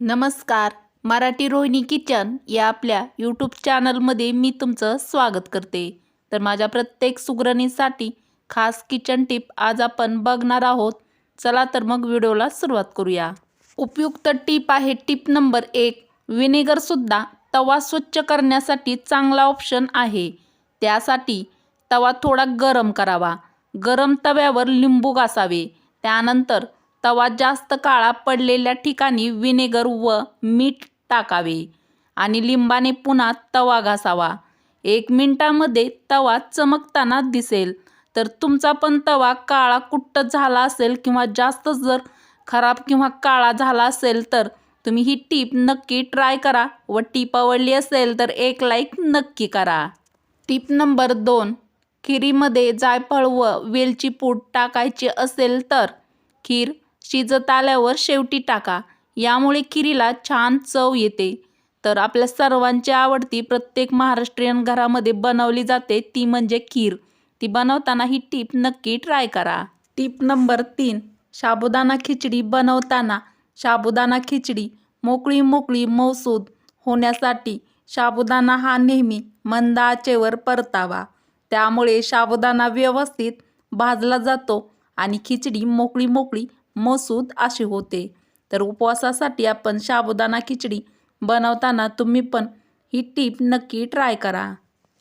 नमस्कार. मराठी रोहिणी किचन या आपल्या यूट्यूब चॅनलमध्ये मी तुमचं स्वागत करते. तर माझ्या प्रत्येक सुगरणीसाठी खास किचन टिप आज आपण बघणार आहोत. चला तर मग व्हिडिओला सुरुवात करूया. उपयुक्त टिप आहे टिप नंबर एक. विनेगरसुद्धा तवा स्वच्छ करण्यासाठी चांगला ऑप्शन आहे. त्यासाठी तवा थोडा गरम करावा. गरम तव्यावर लिंबू घासावे. त्यानंतर तवा जास्त काळा पडलेल्या ठिकाणी व्हिनेगर व मीठ टाकावे आणि लिंबाने पुन्हा तवा घासावा. एक मिनिटामध्ये तवा चमकताना दिसेल. तर तुमचा पण तवा काळा कुट्ट झाला असेल किंवा जास्त जर खराब किंवा काळा झाला असेल तर तुम्ही ही टीप नक्की ट्राय करा व टीप आवडली असेल तर एक लाईक नक्की करा. टीप नंबर दोन खिरीमध्ये जायफळ व वेलची पूड टाकायची असेल तर खीर शिजत आल्यावर शेवटी टाका. यामुळे खिरीला छान चव येते. तर आपल्या सर्वांची आवडती प्रत्येक महाराष्ट्रीयन घरामध्ये बनवली जाते ती म्हणजे खीर. ती बनवताना ही टीप नक्की ट्राय करा. टीप नंबर तीन साबुदाणा खिचडी बनवताना. साबुदाणा खिचडी मोकळी मोकळी मौसूद होण्यासाठी साबुदाणा हा नेहमी मंद आचेवर परतावा. त्यामुळे साबुदाणा व्यवस्थित भाजला जातो आणि खिचडी मोकळी मोकळी मसूद अशी होते. तर उपवासासाठी आपण साबुदाणा खिचडी बनवताना तुम्ही पण ही टीप नक्की ट्राय करा.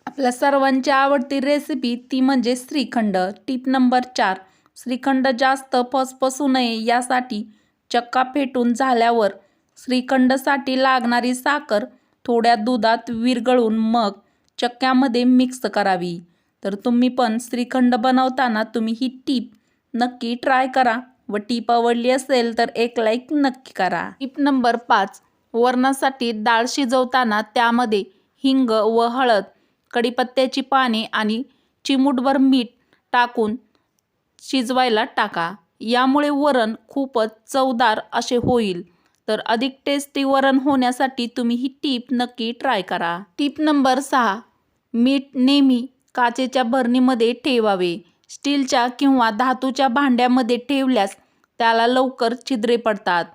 आपल्या सर्वांची आवडती रेसिपी ती म्हणजे श्रीखंड. टीप नंबर चार श्रीखंड जास्त फसफसू नये यासाठी चक्का फेटून झाल्यावर श्रीखंडसाठी लागणारी साखर थोड्या दुधात विरघळून मग चक्क्यामध्ये मिक्स करावी. तर तुम्ही पण श्रीखंड बनवताना तुम्ही ही टीप नक्की ट्राय करा. व टीप आवडली असेल तर एक लाईक नक्की करा. टीप नंबर पाच वरणासाठी डाळ शिजवताना त्यामध्ये हिंग व हळद कढीपत्त्याची पाने आणि चिमूटभर मीठ टाकून शिजवायला टाका. यामुळे वरण खूपच चवदार असे होईल. तर अधिक टेस्टी वरण होण्यासाठी तुम्ही ही टीप नक्की ट्राय करा. टीप नंबर सहा मीठ नेहमी काचेच्या भरणीमध्ये ठेवावे. स्टीलच्या किंवा धातूच्या भांड्यामध्ये ठेवल्यास त्याला लवकर छिद्रे पडतात.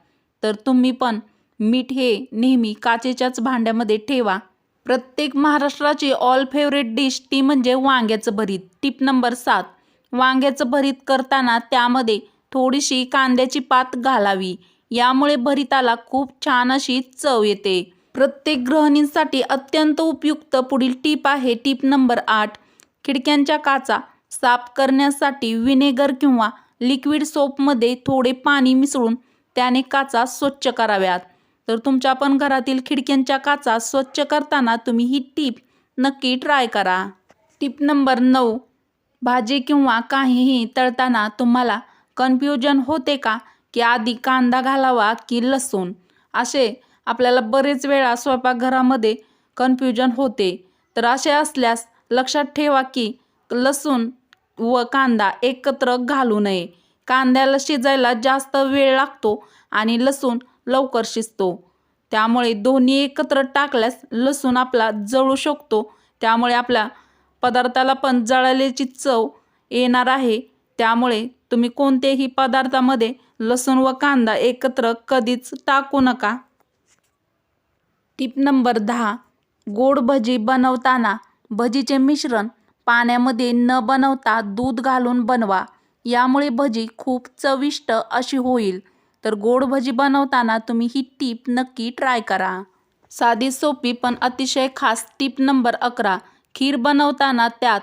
तर तुम्ही पण मीठ हे नेहमी काचेच्याच भांड्यामध्ये ठेवा. प्रत्येक महाराष्ट्राची ऑल फेवरेट डिश ती म्हणजे वांग्याचं भरीत. टीप नंबर सात. वांग्याचं भरीत करताना त्यामध्ये थोडीशी कांद्याची पात घालावी. यामुळे भरिताला खूप छान अशी चव येते. प्रत्येक गृहिणींसाठी अत्यंत उपयुक्त पुढील टीप आहे टीप नंबर आठ. खिडक्यांच्या काचा साफ करण्यासाठी विनेगर किंवा लिक्विड सोपमध्ये थोडे पाणी मिसळून त्याने काचा स्वच्छ कराव्यात. तर तुमच्या पण घरातील खिडक्यांच्या काचा स्वच्छ करताना तुम्ही ही टीप नक्की ट्राय करा. टीप नंबर नऊ भाजी किंवा काहीही तळताना तुम्हाला कन्फ्युजन होते का की आधी कांदा घालावा की लसूण? असे आपल्याला बरेच वेळा स्वयंपाकघरामध्ये कन्फ्युजन होते. तर असे असल्यास लक्षात ठेवा की लसूण व कांदा एकत्र घालू नये. कांद्याला शिजायला जास्त वेळ लागतो आणि लसूण लवकर शिजतो. त्यामुळे दोन्ही एकत्र टाकल्यास लसूण आपला जळू शकतो. त्यामुळे आपल्या पदार्थाला पण जळाल्याची चव येणार आहे. त्यामुळे तुम्ही कोणत्याही पदार्थामध्ये लसूण व कांदा एकत्र कधीच टाकू नका. टीप नंबर दहा. गोड भजी बनवताना भजीचे मिश्रण पाण्यामध्ये न बनवता दूध घालून बनवा. यामुळे भजी खूप चविष्ट अशी होईल. तर गोड भजी बनवताना तुम्ही ही टीप नक्की ट्राय करा. साधी सोपी पण अतिशय खास टीप नंबर अकरा. खीर बनवताना त्यात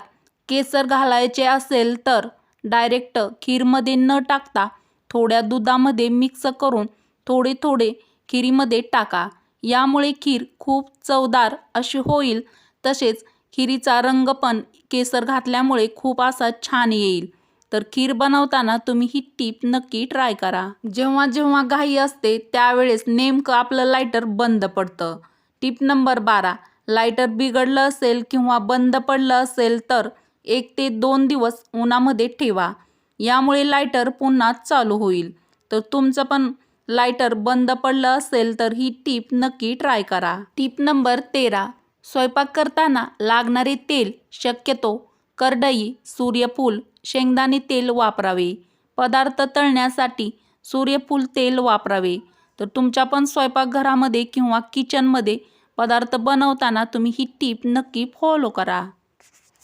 केसर घालायचे असेल तर डायरेक्ट खीरमध्ये न टाकता थोड्या दुधामध्ये मिक्स करून थोडे थोडे खिरीमध्ये टाका. यामुळे खीर खूप चवदार अशी होईल. तसेच खिरीचा रंग पण केसर घातल्यामुळे खूप असा छान येईल. तर खीर बनवताना तुम्ही ही टीप नक्की ट्राय करा. जेव्हा जेव्हा घाई असते त्यावेळेस नेमकं आपलं लायटर बंद पडतं. टीप नंबर बारा लायटर बिघडलं असेल किंवा बंद पडलं असेल तर एक ते दोन दिवस उन्हामध्ये ठेवा. यामुळे लायटर पुन्हा चालू होईल. तर तुमचं पण लायटर बंद पडलं असेल तर ही टीप नक्की ट्राय करा. टीप नंबर तेरा स्वयंपाक करताना लागणारे तेल शक्यतो करडई सूर्यफूल शेंगदाणे तेल वापरावे. पदार्थ तळण्यासाठी सूर्यफूल तेल वापरावे. तर तुमच्या पण स्वयंपाकघरामध्ये किंवा किचनमध्ये पदार्थ बनवताना तुम्ही ही टीप नक्की फॉलो करा.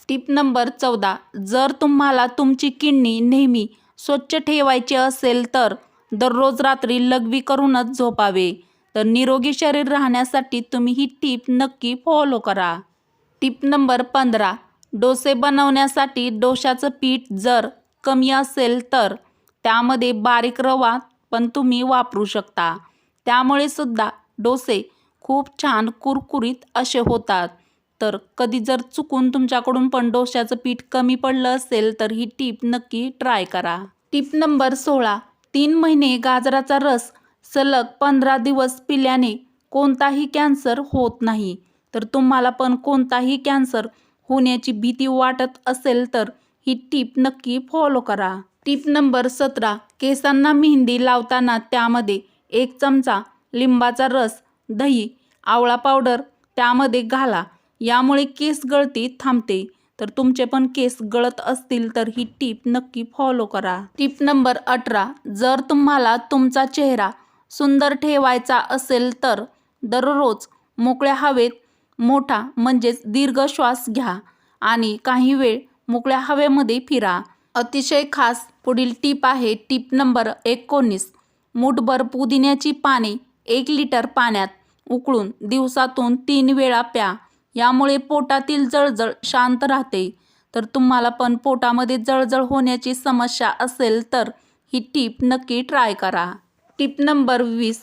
टीप नंबर चौदा. जर तुम्हाला तुमची किडनी नेहमी स्वच्छ ठेवायची असेल तर दररोज रात्री लघवी करूनच झोपावे. तर निरोगी शरीर राहण्यासाठी तुम्ही ही टीप नक्की फॉलो करा. टिप नंबर पंधरा डोसे बनवण्यासाठी डोशाचं पीठ जर कमी असेल तर त्यामध्ये बारीक रवा पण तुम्ही वापरू शकता. त्यामुळे सुद्धा डोसे खूप छान कुरकुरीत असे होतात. तर कधी जर चुकून तुमच्याकडून पण डोश्याचं पीठ कमी पडलं असेल तर ही टीप नक्की ट्राय करा. टीप नंबर सोळा तीन महिने गाजराचा रस सलग पंधरा दिवस पिल्याने कोणताही कॅन्सर होत नाही. तर तुम्हाला पण कोणताही कॅन्सर होण्याची भीती वाटत असेल तर ही टीप नक्की फॉलो करा. टीप नंबर सतरा केसांना मेहंदी लावताना त्यामध्ये एक चमचा लिंबाचा रस दही आवळा पावडर त्यामध्ये घाला. यामुळे केस गळती थांबते. तर तुमचे पण केस गळत असतील तर ही टीप नक्की फॉलो करा. टीप नंबर अठरा जर तुम्हाला तुमचा चेहरा सुंदर ठेवायचा असेल तर दररोज मोकळ्या हवेत मोठा म्हणजेच दीर्घ श्वास घ्या आणि काही वेळ मोकळ्या हवेमध्ये फिरा. अतिशय खास पुढील टीप आहे टीप नंबर एकोणीस. मुठभर पुदिन्याची पाने एक लिटर पाण्यात उकळून दिवसातून तीन वेळा प्या. यामुळे पोटातील जळजळ शांत राहते. तर तुम्हाला पण पोटामध्ये जळजळ होण्याची समस्या असेल तर ही टीप नक्की ट्राय करा. टीप नंबर वीस.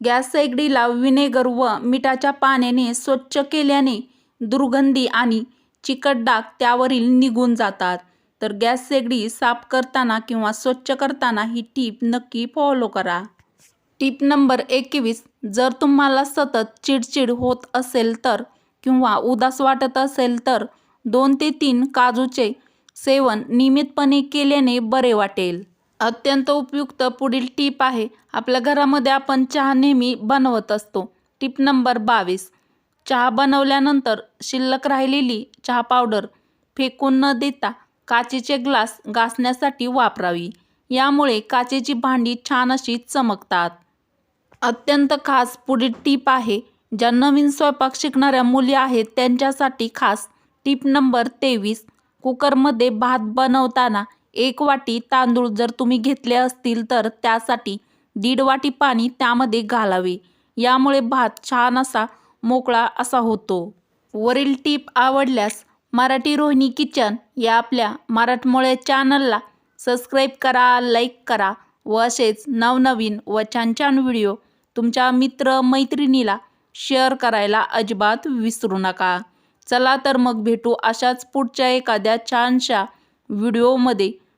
गॅस शेगडीला व्हिनेगर व मिठाच्या पाण्याने स्वच्छ केल्याने दुर्गंधी आणि चिकट डाग त्यावरील निघून जातात. तर गॅस शेगडी साफ करताना किंवा स्वच्छ करताना ही टीप नक्की फॉलो करा. टीप नंबर एकवीस. जर तुम्हाला सतत चिडचिड होत असेल तर किंवा उदास वाटत असेल तर दोन ते तीन काजूचे सेवन नियमितपणे केल्याने बरे वाटेल. अत्यंत उपयुक्त पुढील टीप आहे. आपल्या घरामध्ये आपण चहा नेहमी बनवत असतो. टीप नंबर बावीस. चहा बनवल्यानंतर शिल्लक राहिलेली चहा पावडर फेकून न देता काचेचे ग्लास घासण्यासाठी वापरावी. यामुळे काचेची भांडी छान अशी चमकतात. अत्यंत खास पुढील टीप आहे. ज्या नवीन स्वयंपाक शिकणाऱ्या मुली आहेत त्यांच्यासाठी खास टीप नंबर तेवीस. कुकरमध्ये भात बनवताना एक वाटी तांदूळ जर तुम्ही घेतले असतील तर त्यासाठी दीड वाटी पाणी त्यामध्ये घालावे. यामुळे भात छान असा मोकळा असा होतो. वरील टीप आवडल्यास मराठी रोहिणी किचन या आपल्या मराठमोळे चॅनलला सबस्क्राईब करा लाईक करा व असेच नवनवीन व छान छान व्हिडिओ तुमच्या मित्र मैत्रिणीला शेअर करायला अजिबात विसरू नका. चला तर मग भेटू अशाच पुढच्या एखाद्या छानशा व्हिडिओमध्ये.